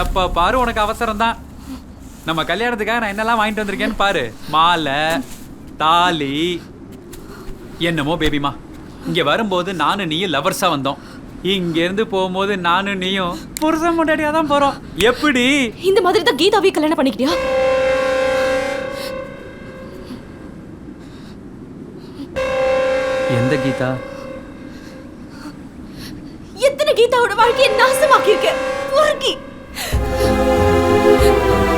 எப்ப பாரு உனக்கு அவசரம் தான் நம்ம கல்யாணத்துக்காக நான் என்னெல்லாம் வாங்கிட்டு வந்திருக்கேன்னு பாரு. மாலை தாலி என்னமோ பேபிமா இங்க வரும்போது நானும் நீயும் லவர்ஸா வந்தோம். இங்க இருந்து போகும்போது நானும் நீயும் புருஷன் முன்னாடியா தான் போறோம். எப்படி? இந்த மாதிரி தான் கீதாவே கல்யாணம் பண்ணிக்கிட்டியா? எந்த கீதா? எத்தனை கீதாவோட வாழ்க்கையை நாசமாக்கி இருக்க பொறுக்கி. நந்தினி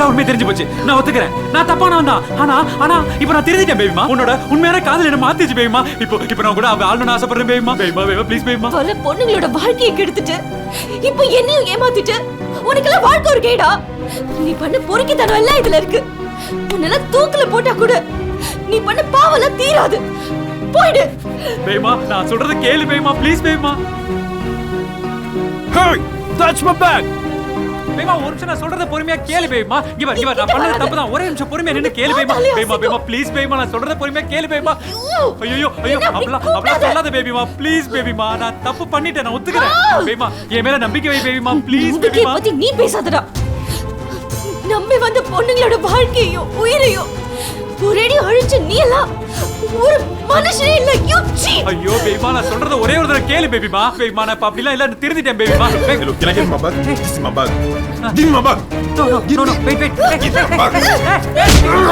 எல்லாம் உண்மை தெரிஞ்சு போச்சு. நான் ஒத்துக்கிறேன். நான் தப்பானவன் தான். ஆனா ஆனா இப்ப நான் திருந்திட்டேன் பேபிமா உன்னோட உண்மையான காதல் என்ன மாத்திச்சு பேபிமா இப்போ இப்போ நான் கூட அவ ஆளணும்னு ஆசைப்படுறேன் பேபிமா பேபிமா பேபிமா ப்ளீஸ் பேபிமா பல பொண்ணுங்களோட வாழ்க்கையை கெடுத்துட்டு இப்போ என்னையும் ஏமாத்திட்டு உனக்கெல்லாம் வாழ்க்கை ஒரு கேடா. நீ பண்ண பொறுக்கித்தனம் எல்லாம் இதுல இருக்கு. உன்னெல்லாம் தூக்குல போட்டா கூட நீ பண்ண பாவெல்லாம் தீராது. போயிடு. பேபிமா நான் சொல்றது கேளு பேபிமா ப்ளீஸ் பேபிமா Hey! That's my bag! பேமா ஒரு நிமிஷம் நான் சொல்றத பொறுமையா கேளு பேமா இங்க வா இங்க வா நான் பண்ணது தப்பு தான் ஒரே நிமிஷம் பொறுமையா நின்னு கேளு பேமா பேமா. பேமா ப்ளீஸ் பேமா நான் சொல்றத பொறுமையா கேளு பேமா ஐயோ! ஐயோ அப்பலாம் கூப்பிடாத? சொல்லாத பேபிமா ப்ளீஸ் பேபிமா நான் தப்பு பண்ணிட்டேன் நான் ஒத்துக்கிறேன். பேமா என் மேல நம்பிக்கை வை பேபிமா ப்ளீஸ் பேபிமா பத்தி நீ பேசாதடா. நம்பி வந்த பொண்ணுங்களோட வாழ்க்கையும் உயிரையும் ஒரேடி அழிச்சு நீ எல்லாம் ஒரு மனுஷனே இல்ல யூ சீட் ஐயோ பேபிமா நான் சொல்றத ஒரே ஒரு தடவை கேளு பேபிமா பேபிமா நான் இப்ப அப்படிலாம் இல்ல திருந்திட்டேன் பேபிமா Hey, look, can I get my bag? This is my bag. Give me my bag. No no no no wait wait Give me my bag.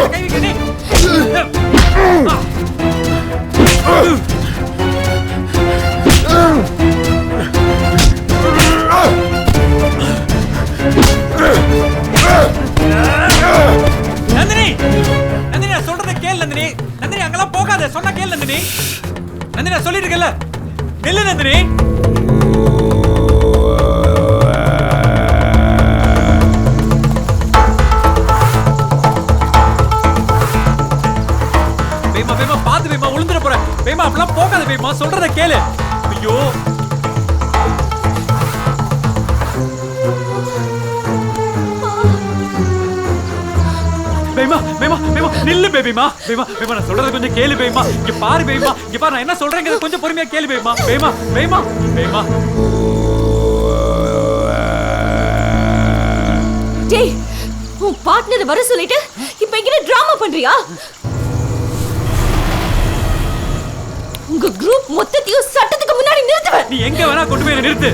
நான் சொல்லிட்டு இருக்கேன்ல நில்லு நந்தினி. பேமா பேமா பாத்து பேமா உளுந்துற போற பேமா அப்படிலாம் போகாத பேமா சொல்றத கேளு. ஐயோ பேமா பேமா பேமா நில்லு பேபிமா பேமா பேமா நான் சொல்றத கொஞ்சம் கேளு பேமா இங்க பாரு பேமா இங்க பாரு நான் என்ன சொல்றேங்கிறத கொஞ்சம் பொறுமையா கேளு பேமா பேமா பேமா பேமா டேய் உன் பார்ட்னர் வர சொல்லிட்டு இப்ப எங்க டிராமா பண்றியா? உங்க குரூப் மொத்தத்தையும் சட்டத்துக்கு முன்னாடி நிறுத்துவேன். நீ எங்க வேணா கொண்டு போய் நிறுத்து.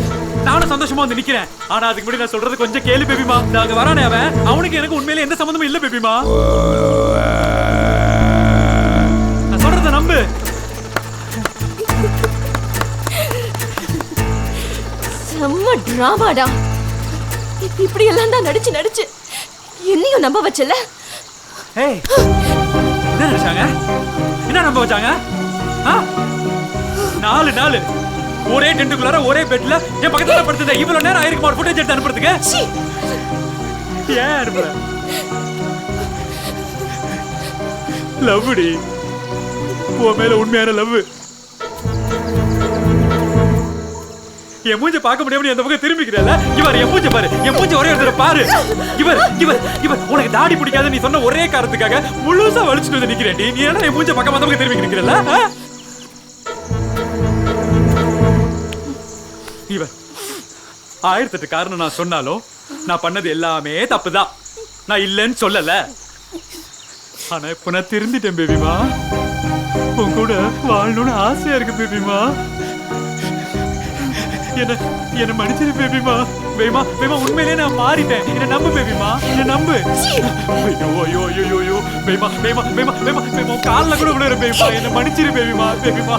நானும் சந்தோஷமா வந்து நிக்கிறேன். ஆனா அதுக்கு முன்னாடி நான் சொல்றது கொஞ்சம் கேளு பேபிமா. நாங்க வரானே அவன். அவனுக்கு எனக்கு உண்மையில எந்த சம்மந்தமும் இல்ல பேபிமா. நான் சொல்றத நம்பு. செம்ம டிராமாடா. இப்படி எல்லாம் தான் நடிச்சு நடிச்சு. என்னையும் நம்ப வச்சல? ஏய் என்ன நினைச்சாங்க? என்ன நம்ப வச்சாங்க? நாலு நாலு. ஒரே டென்ட்டுக்குள்ளார ஒரே பெட்ல என் பக்கத்துல படுத்தது. இவ்வளவு நேரம் ஆயிருக்குமா? ஒரு ஃபுட்டேஜ் எடுத்து அனுப்புறதுக்கு? ஏன் அனுப்புற? லவ்டி உன் மேல உண்மையான லவ் என் மூஞ்ச பார்க்க முடியாம அந்த பக்கம் திரும்பிக்கிறல இவர் என் மூஞ்ச பாரு. என் மூஞ்ச ஒரே ஒரு பாரு. இவர் இவர் இவர். உனக்கு தாடி பிடிக்காத நீ சொன்ன ஒரே காரணத்துக்காக முழுசா வலிச்சுட்டு வந்து நிக்கிறேன் நீ என்ன என் மூஞ்ச பக்கம் அந்த பக்கம் திரும்பி இவர் ஆயிரத்தெட்டு காரணம் நான் சொன்னாலும் நான் பண்ணது எல்லாமே தப்புதான் நான் இல்லைன்னு சொல்லல. ஆனா இப்ப நான் திருந்திட்டேன் பேபிமா உன் கூட வாழணும்னு ஆசையா இருக்கு பேபிமா என்ன என்ன மன்னிச்சிரு பேபிமா பேபிமா பேபிமா உண்மையிலேயே நான் மாறிட்டேன். என்ன நம்பு பேபிமா என்ன நம்பு? ஐயோ ஐயோ ஐயோ ஐயோ பேபிமா பேபிமா பேபிமா பேபிமா பேபிமா கால்ல கூட விடுற பேபிமா என்ன மன்னிச்சிரு பேபிமா பேபிமா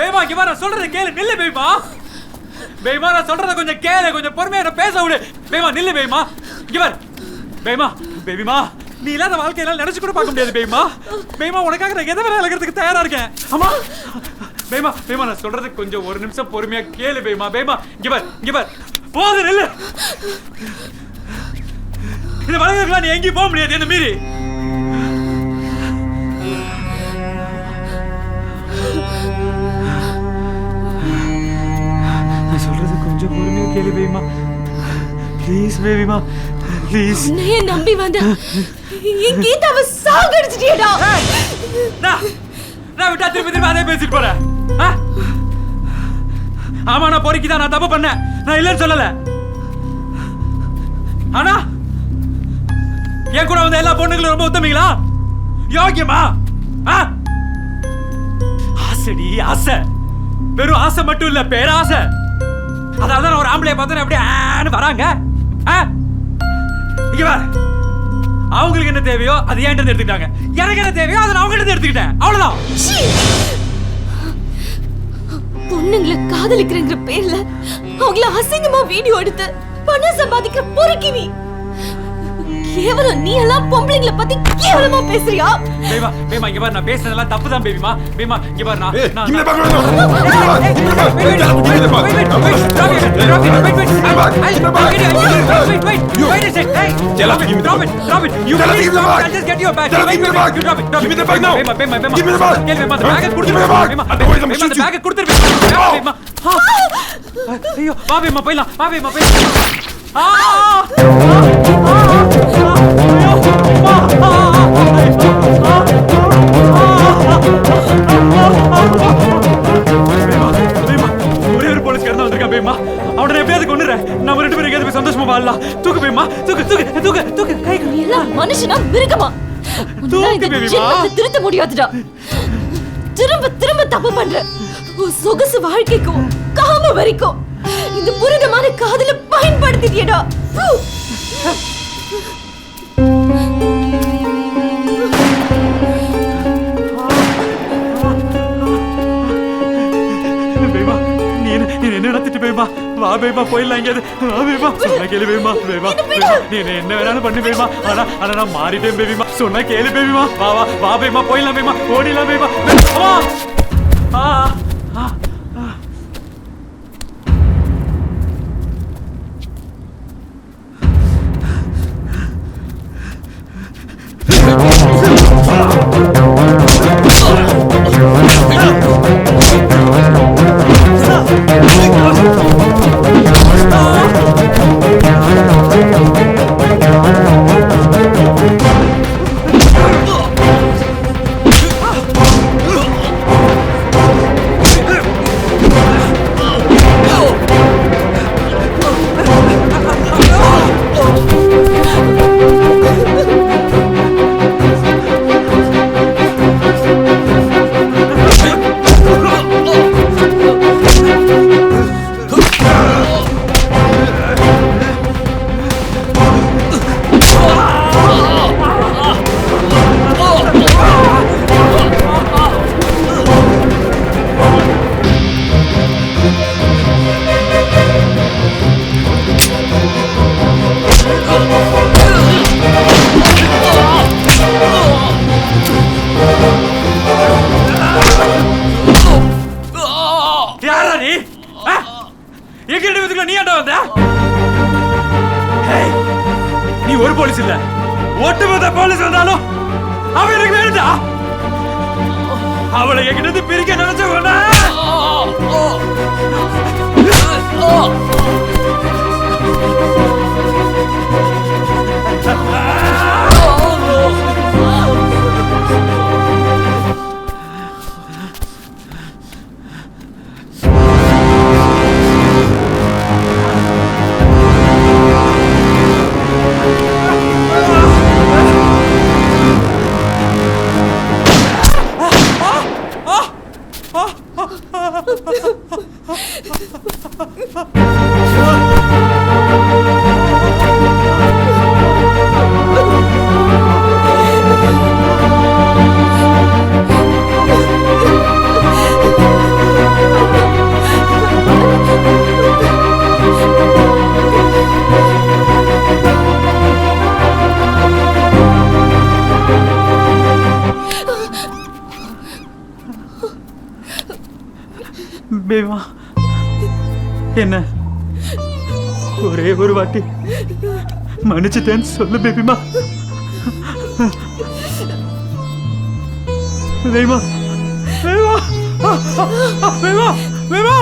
பேமா இங்க நான் சொல்றத கேளு நில்லு பேமா பேமா நான் சொல்றத கொஞ்சம் கேளு கொஞ்சம் பொறுமையா என்ன பேச விடு. பேமா நில்லு பேமா இங்க வர பேமா பேபிமா நீ இல்லாத வாழ்க்கையெல்லாம் நினைச்சு கூட பார்க்க முடியாது பேமா பேமா உனக்காக நான் எதை வேலை இழக்கிறதுக்கு தயாரா இருக்கேன். ஆமா? பேமா பேமா நான் சொல்றது கொஞ்சம் ஒரு நிமிஷம் பொறுமையா கேளு பேமா பேமா இங்க வர இங்க வர போது நில்லு. இந்த வழக்குலாம் நீ எங்கேயும் போக முடியாது என்ன மீறி. கொஞ்சம் பொறுமையா கேளு பேபிமா ப்ளீஸ் பேபிமா ப்ளீஸ் உன்னையே நம்பி வந்த? என் கீதாவை சாகடிச்சிட்டியடா? நான் நான் விட்டா திருப்பி திருப்பி அதே பேசிட்டு போறேன்? ஆமா நான் பொறுக்கி தான் நான் தப்பு பண்ணேன். நான் இல்லைன்னு சொல்லல. ஆனா என் கூட வந்த எல்லா பொண்ணுங்களும் ரொம்ப உத்தமிங்களா? யோகியமா ஆ? ஆசைடி ஆசை. வெறும் ஆசை மட்டும் இல்ல பேராசை. அதனால தான் ஒரு ஆம்பளைய பார்த்தா அப்படியே ஆன்னு வராங்க. ஆ? இங்க அவங்களுக்கு என்ன தேவையோ அது என்கிட்ட இருந்து எடுத்துக்கிட்டாங்க. எனக்கு என்ன தேவையோ அதை அவங்கள்ட்ட இருந்து எடுத்துக்கிட்டேன். அவ்வளவுதான். பொண்ணுங்களை காதலிக்கிறங்கிற பேர்ல அவங்கள அசிங்கமா வீடியோ எடுத்து பணம் சம்பாதிக்கிற பொறுக்கிவி. கேவலம் நீ எல்லாம் பொம்பளைங்களை பத்தி கேவலமா பேசுறியா பேமா பேமா இங்க பாரு நான் பேசுனதெல்லாம் தப்பு தான் பேபிமா பேமா இங்க பாரு நான். பேமா. ஆ. ஐயோ வா பேமா போயிடலாம் வா பேமா போயிடலாம் ஆ ஒரே ஒரு எப்படியாவது நம்ம ரெண்டு போய் சந்தோஷமா மனுஷனா திருத்த முடியாதுடா திரும்ப திரும்ப தப்பு பண்ற சொகுசு வாழ்க்கைக்கும் காம வரைக்கும் இந்த புரிதமான காதல பயன்படுத்திட்டியடா நடத்திட்டு பேமா வா பேமா போயிடலாம் எங்கேயாவது வா பேமா சொன்னா கேளு பேமா பேமா நீ என்ன வேணாலும் பண்ணு பேமா ஆனா ஆனா நான் மாறிட்டேன் பேபிமா சொன்னா கேளு பேபிமா வா வா. வா பேமா போயிடலாம் பேமா ஓடிடலாம் பேமா ஆ ஆ. அவளை எங்கிட்ட பிரிக்க நினைச்ச வேண்டாம் பேபிமா என்ன? ஒரே ஒரு வாட்டி. மன்னிச்சுட்டேன்னு சொல்லு பேபிமா. தெய்வா தெய்வா தெய்வா பேபிமா.